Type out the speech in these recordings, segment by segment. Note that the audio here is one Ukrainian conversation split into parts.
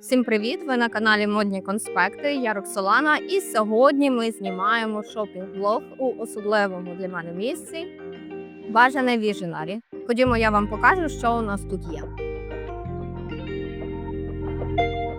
Всім привіт! Ви на каналі Модні Конспекти. Я Роксолана, і сьогодні ми знімаємо шопінг-блог у особливому для мене місці. Бажане віженарі. Ходімо, я вам покажу, що у нас тут є.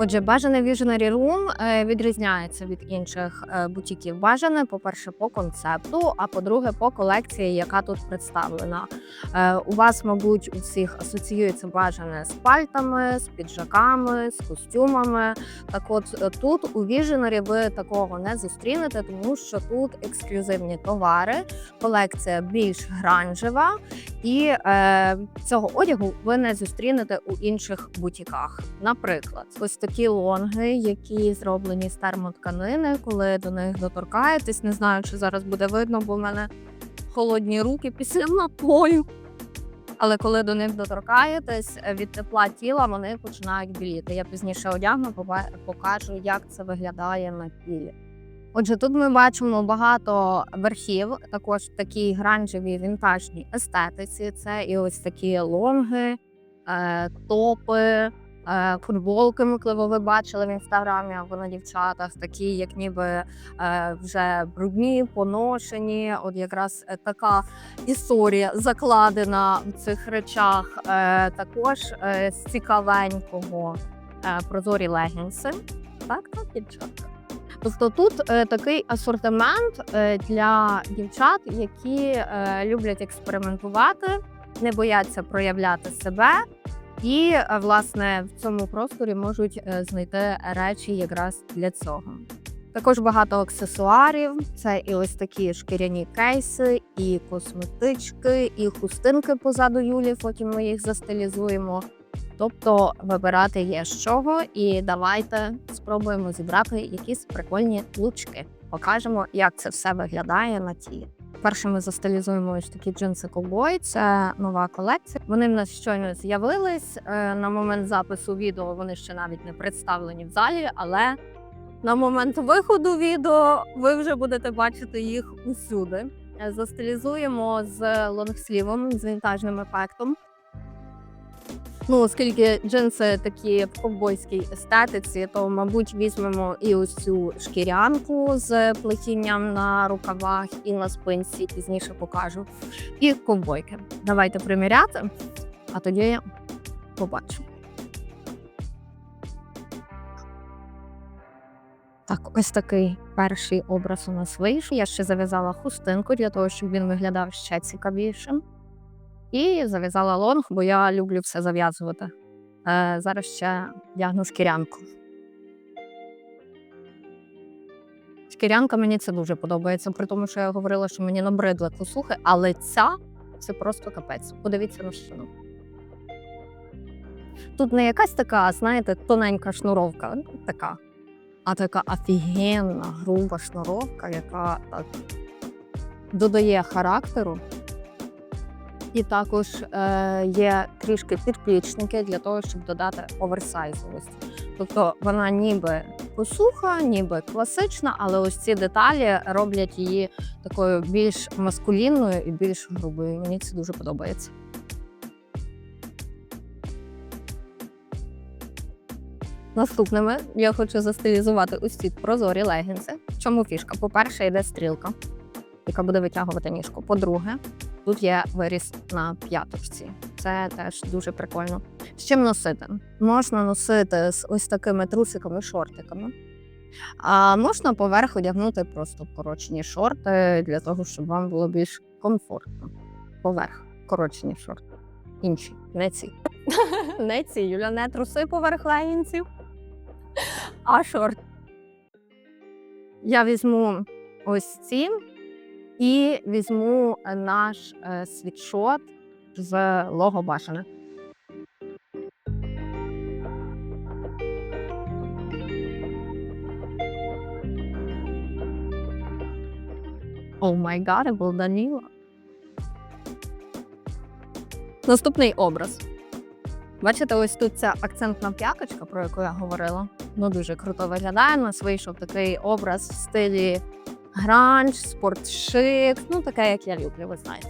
Отже, бажане Visionary Room е, відрізняється від інших е, бутіків бажане, по-перше, по концепту, а по-друге, по колекції, яка тут представлена. Е, У вас, мабуть, у всіх асоціюється бажане з пальтами, з піджаками, з костюмами. Так от тут у Visionary ви такого не зустрінете, тому що тут ексклюзивні товари, колекція більш гранжева, і е, цього одягу ви не зустрінете у інших бутіках. Наприклад, ось такі лонги, які зроблені з термотканини, коли до них доторкаєтесь. Не знаю, чи зараз буде видно, бо в мене холодні руки після напою. Але коли до них доторкаєтесь е, від тепла тіла, вони починають біліти. Я пізніше одягну, покажу, як це виглядає на тілі. Отже, тут ми бачимо багато верхів, також в такій гранжевій вінтажній естетиці. Це і ось такі лонги, е, топи, е, футболки, можливо, ви бачили в інстаграмі або на дівчатах, такі, як ніби е, вже брудні, поношені. От якраз така історія закладена в цих речах. Також з цікавенького прозорі легінси. Так, так, дівчатка. Тобто тут е, такий асортимент е, для дівчат, які е, люблять експериментувати, не бояться проявляти себе, і власне в цьому просторі можуть е, знайти речі якраз для цього. Також багато аксесуарів. Це і ось такі шкіряні кейси, і косметички, і хустинки позаду Юлі. Потім ми їх застилізуємо. Тобто вибирати є з чого, і давайте спробуємо зібрати якісь прикольні лучки. Покажемо, як це все виглядає на тілі. Перше ми застилізуємо ось такі джинси ковбой. Це нова колекція. Вони в нас щойно з'явились. Е, На момент запису відео вони ще навіть не представлені в залі, але на момент виходу відео ви вже будете бачити їх усюди. Е, Застилізуємо з лонгслівом з вінтажним ефектом. Ну, оскільки джинси такі в ковбойській естетиці, то, мабуть, візьмемо і ось цю шкірянку з плетінням на рукавах і на спинці, пізніше покажу. І ковбойки. Давайте приміряти, а тоді побачу. Так, ось такий перший образ у нас вийшов. Я ще зав'язала хустинку для того, щоб він виглядав ще цікавішим. І зав'язала лонг, бо я люблю все зав'язувати. Е, зараз ще вдягну шкірянку. Шкірянка мені це дуже подобається, при тому, що я говорила, що мені набридли косухи, але ця це просто капець. Подивіться на шину. Тут не якась така, знаєте, тоненька шнуровка, ну, така, а така офігенна, груба шнуровка, яка так додає характеру. І також е, є трішки підключники для того, щоб додати оверсайзовості. Тобто вона ніби посуха, ніби класична, але ось ці деталі роблять її такою більш маскулінною і більш грубою. Мені це дуже подобається. Наступними я хочу застилізувати ці прозорі легінси. В чому фішка? По-перше, йде стрілка, яка буде витягувати ніжку. По-друге, Тут є виріс на п'яточці. Це теж дуже прикольно. З чим носити? Можна носити з ось такими трусиками, шортиками. А можна поверх одягнути просто коротші шорти для того, щоб вам було більш комфортно. Поверх коротші шорти. Інші, не ці. Не ці, Юля, не труси поверх легінців, а шорт. Я візьму ось ці і візьму е, наш е, світшот з лого башени. О май гад, був Даніло. Наступний образ. Бачите, ось тут ця акцентна п'яточка, про яку я говорила. Ну, дуже круто виглядає. У нас вийшов такий образ в стилі гранж, спортшик. Ну, таке, як я люблю, ви знаєте.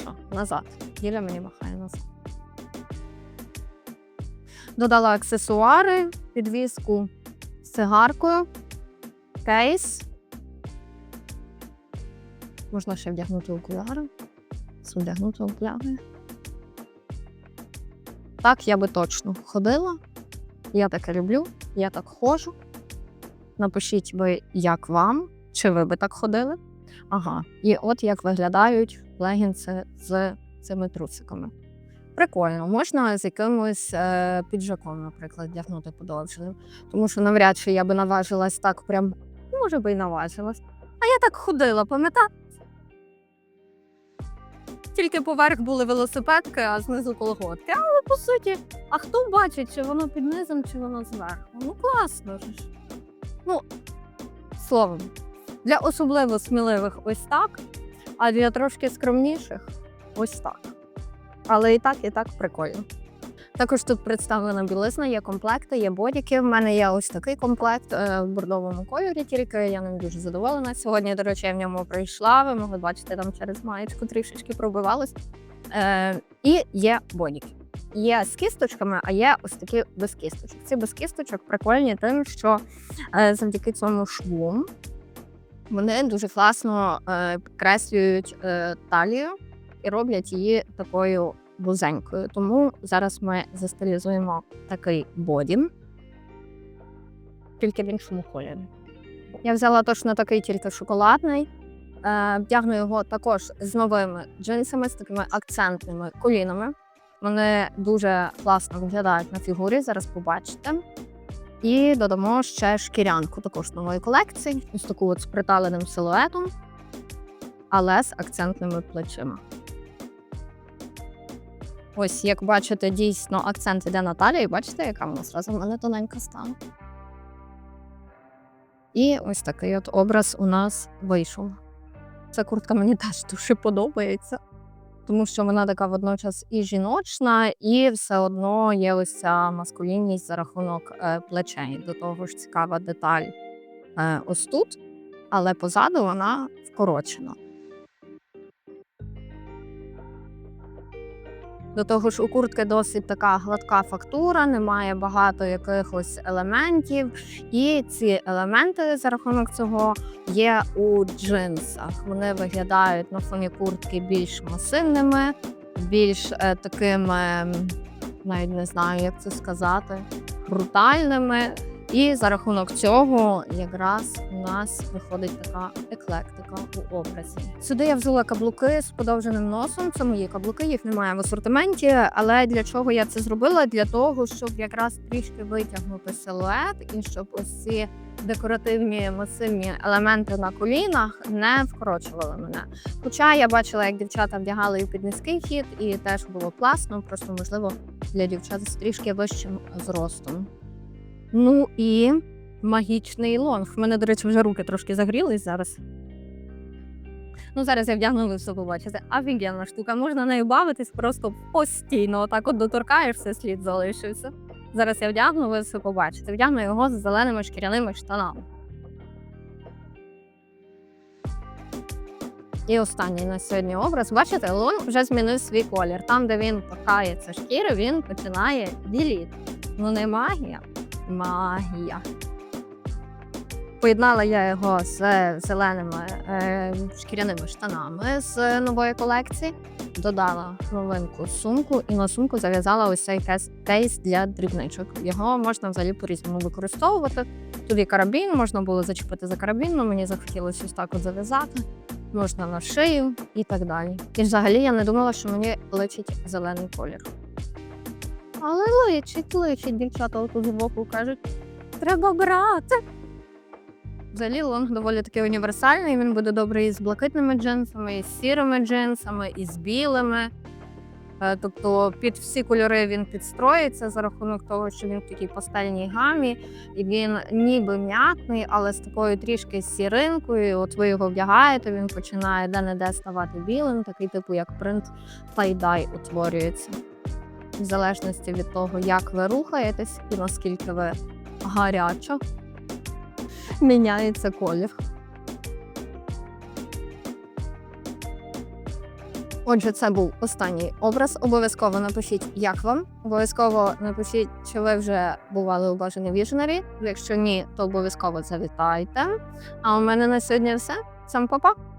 Що, назад. Юля мені махає назад. Додала аксесуари, підвіску з цигаркою, кейс. Можна ще вдягнути окуляри. Вдягнути окуляри. Так я би точно ходила. Я таке люблю, я так ходжу. Напишіть ви, як вам, чи ви би так ходили. Ага, і от як виглядають легінси з цими трусиками. Прикольно, можна з якимось е, піджаком, наприклад, вдягнути подовженим. Тому що навряд чи я би наважилась так прям, може би і наважилась. А я так ходила, пам'ятаєте? Тільки поверх були велосипедки, а знизу колготки. Але по суті, а хто бачить, чи воно під низом, чи воно зверху? Ну класно ж. Ну, словом, для особливо сміливих ось так, а для трошки скромніших ось так. Але і так, і так прикольно. Також тут представлена білизна, є комплекти, є бодіки. В мене є ось такий комплект е, в бордовому кольорі, тільки я ним дуже задоволена. Сьогодні, до речі, я в ньому прийшла. Ви могли бачити там через маєчку трішечки пробивалась. Е, і є бодіки. Є з кісточками, а є ось такі без кісточок. Ці без кісточок прикольні тим, що е, завдяки цьому шву вони дуже класно е, підкреслюють е, талію і роблять її такою вузенькою. Тому зараз ми застилізуємо такий боді, тільки в іншому кольорі. Я взяла точно такий, тільки шоколадний. Вдягну його також з новими джинсами, з такими акцентними колінами. Вони дуже класно виглядають на фігурі, зараз побачите. І додамо ще шкірянку також нової колекції, ось таку от з приталеним силуетом, але з акцентними плечима. Ось, як бачите, дійсно акцент іде на талії. Бачите, яка вона зразу в мене тоненька стала. І ось такий от образ у нас вийшов. Ця куртка мені теж дуже подобається, тому що вона така водночас і жіночна, і все одно є ось ця маскулінність за рахунок е, плечей. До того ж, цікава деталь е, ось тут, але позаду вона вкорочена. До того ж, у куртки досить така гладка фактура, немає багато якихось елементів, і ці елементи за рахунок цього є у джинсах. Вони виглядають на фоні куртки більш масивними, більш е, такими, навіть не знаю, як це сказати, брутальними. І за рахунок цього якраз у нас виходить така еклектика у образі. Сюди я взяла каблуки з подовженим носом. Це мої каблуки, їх немає в асортименті. Але для чого я це зробила? Для того, щоб якраз трішки витягнути силует і щоб ось ці декоративні масивні елементи на колінах не вкорочували мене. Хоча я бачила, як дівчата вдягали і під низький хід, і теж було класно, просто можливо для дівчат з трішки вищим зростом. Ну і магічний лонг. В мене, до речі, вже руки трошки загрілись зараз. Ну, зараз я вдягну, ви все побачите. Офігенна штука. Можна нею бавитись просто постійно. Отак от доторкаєшся, слід залишився. Зараз я вдягну, ви все побачите. Вдягну його з зеленими шкіряними штанами. І останній на сьогодні образ. Бачите, лонг вже змінив свій колір. Там, де він торкається шкіри, він починає біліти. Ну не магія, магія. Поєднала я його з зеленими е, шкіряними штанами з нової колекції. Додала новинку сумку і на сумку зав'язала ось цей кейс, для дрібничок. Його можна взагалі по-різному використовувати. Тут є карабін, можна було зачепити за карабін, але мені захотілося ось так от зав'язати. Можна на шию і так далі. І взагалі я не думала, що мені личить зелений колір. Але личить, личить, дівчата отут збоку кажуть, треба брати. Взагалі лонг доволі таки універсальний. Він буде добрий і з блакитними джинсами, і з сірими джинсами, і з білими. Е, Тобто під всі кольори він підстроїться за рахунок того, що він в такій пастельній гамі, і він ніби м'ятний, але з такою трішки сіринкою. От ви його вдягаєте, він починає де-не-де ставати білим, такий типу, як принт tie-dye утворюється. В залежності від того, як ви рухаєтесь і наскільки ви гарячо, міняється колір. Отже, це був останній образ. Обов'язково напишіть, як вам. Обов'язково напишіть, чи ви вже бували у бажаній віженері. Якщо ні, то обов'язково завітайте. А у мене на сьогодні все. Сам па-па!